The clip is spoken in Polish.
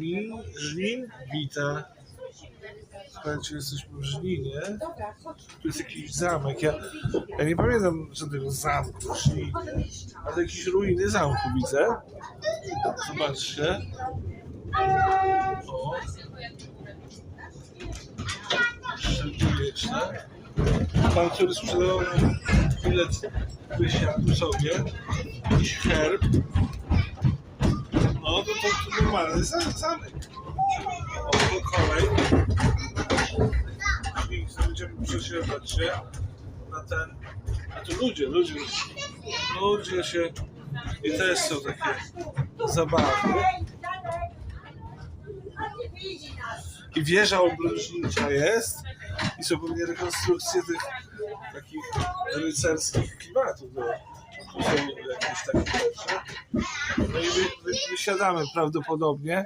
Lin, Lin Wita. Słuchajcie, jesteśmy w Żlinie. Tu jest jakiś zamek. Ja, ja nie pamiętam żadnego zamku w Żlinie, ale jakieś ruiny zamku widzę. Zobaczcie. O. Średniowieczne. Pan, który sprzedawał bilet wysiadu sobie, jakiś herb. No normalny zam- zamek. O, to kolej. I będziemy przesiadać się na ten. A tu ludzie, ludzie. Ludzie się. I też są takie zabawy. I wieża obrożnicza jest. I są pewnie rekonstrukcje tych takich rycerskich klimatów. No. Tu są jakieś takie rzeczy. Wysiadamy prawdopodobnie.